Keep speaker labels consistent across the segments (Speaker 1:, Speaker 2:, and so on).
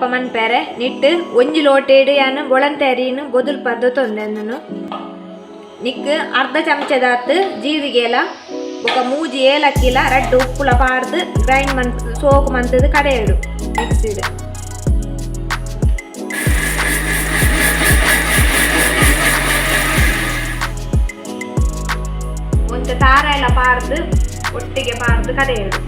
Speaker 1: ಪಮನ್ಪೆರೆ neat ಒಂಜಿ ಲೋಟೆಡ್ ಯಾನ್ ಬೊಳಂತೇರಿನ್ ಬೊದುಲ್ Paddu ತೊಂದೆಂದನು Nick ಅರ್ಧ ಚಮಚದಾತ್ ಜೀರಿಗೆಲ ಬೊಕ ಮೂಜಿ ಏಲಕ್ಕಿಲ ರಡ್ಡ್ ಉಪ್ಪುಲ ಪಾರ್ದ್ ಗ್ರೈಂಡ್ ಮನ್ಪ್ ಸೋಕ್ ಮಂತದ್ ಕಡೆಯಡು ಮಿಕ್ಸಿಡ್ ಒಂಚ ತಾರ ಎಲ್ಲ ಪಾರ್ದ್ ಒಟ್ಟಿಗೆ ಪಾರ್ದ್ ಕಡೆಯಡು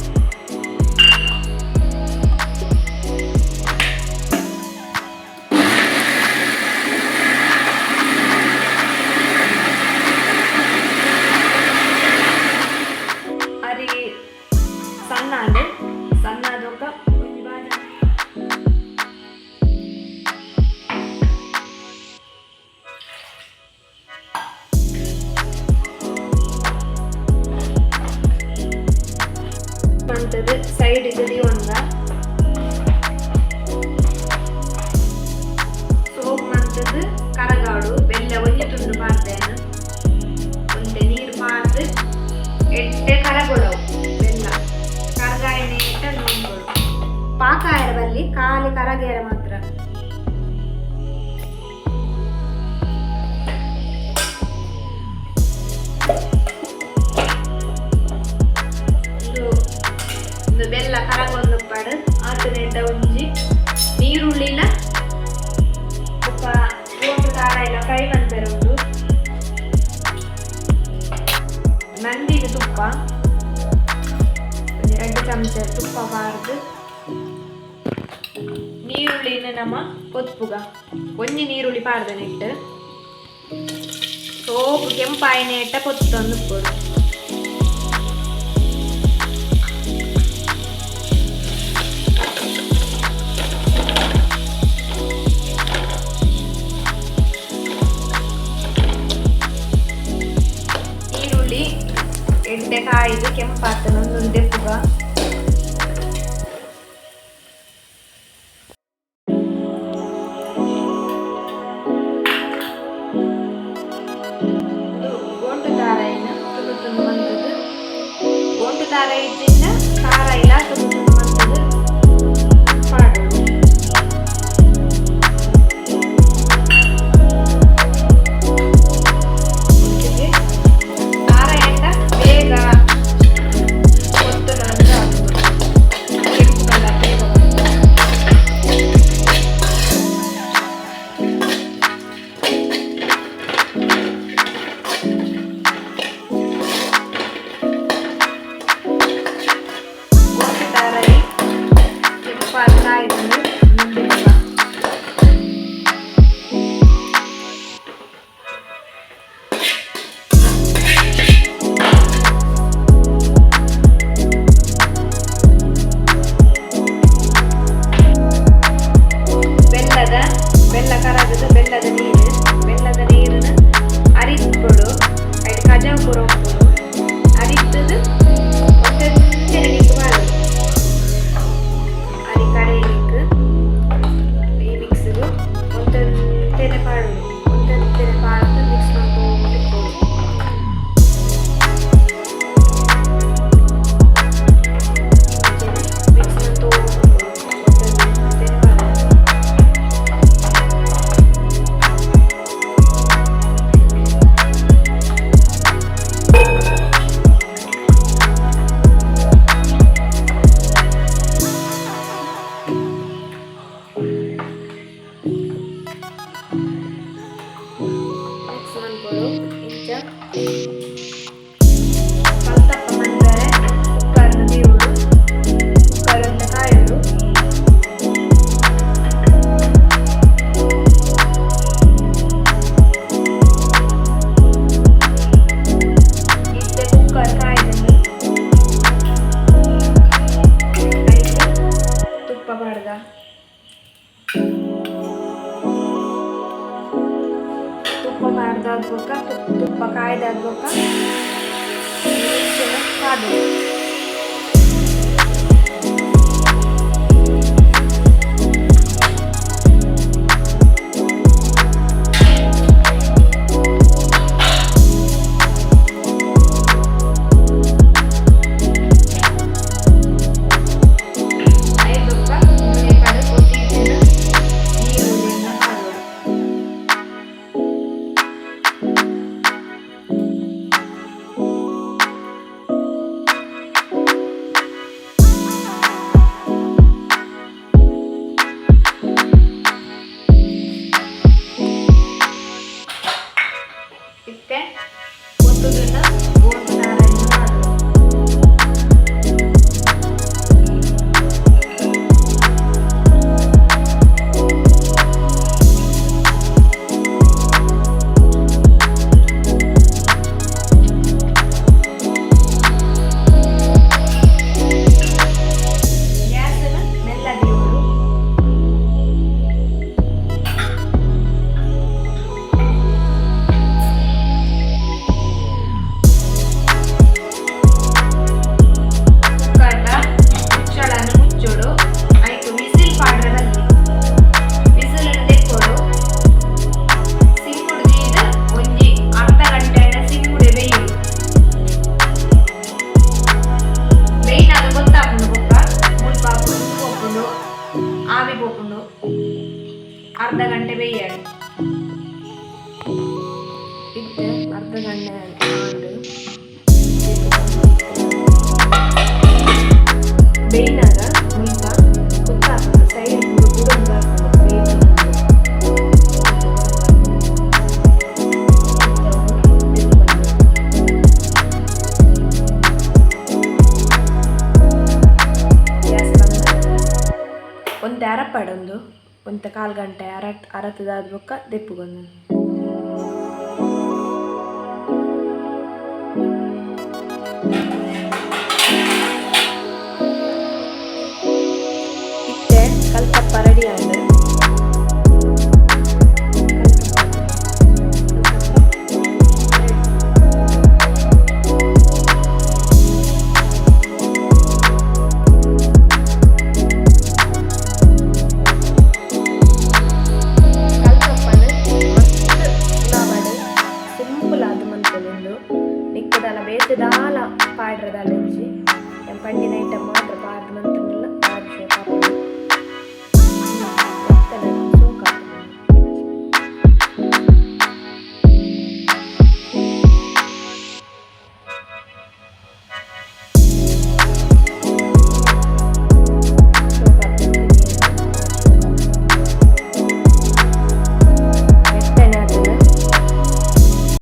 Speaker 1: ಬಲ್ಲಿ ಖಾಲಿ ಕರಗೇರ ಮಾತ್ರ. ಇದು ಬೆಲ್ಲ ಕರಗೊಂದು ಪಾಡು. ಆತನೆಡ್ಡ ಒಂಜಿ ನೀರುಳ್ಳಿಲ ಸ್ವಲ್ಪ ಗೋಟು ಖಾರ ಎಲ್ಲ ಫ್ರೈ ಮಾಡ್ತಾರೆ ಉಂಟು ನಂದಿನ ತುಪ್ಪ ಎರಡು ಚಮಚ ತುಪ್ಪ ಬಾರ್ದು. ನೀರುಳ್ಳಿನ ನಮ್ಮ ಕೊತ್ಪುಗ. ಒಂಜಿ ನೀರುಳ್ಳಿ ಪಾರ್ದ ಸೋಪು ಸೋಪು ಕೆಂಪಾಯನೆ ಇಟ್ಟ ಕೊತ್ತೊಂದು Friday. البركة تبقى عادة البركة تبقى عادة البركة ಬೇಯ್ನಾಗ ಮುಲ್ಪ ಗೊತ್ತಾಗ್ತದೆ ಸೈಡ್ ಬುಡ ಬುಡ ಒಂದು ಅರಪಡೊಂದು ಒಂದು ಕಾಲು ಗಂಟೆ ಅರ ಅರತದಾದ ಬೊಕ್ಕ ದೆಪ್ಪುಗೊಂದು ನಿಕ್ಕದಲ್ಲ ಬೇತದಾಲ ಪಾಡ್ರದಾಲ ಇಜ್ಜಿ ಪಂಡಿನ ಐಟಮ್ ಮಾತ್ರ ಪಾಡ್ದು ಮಂತ್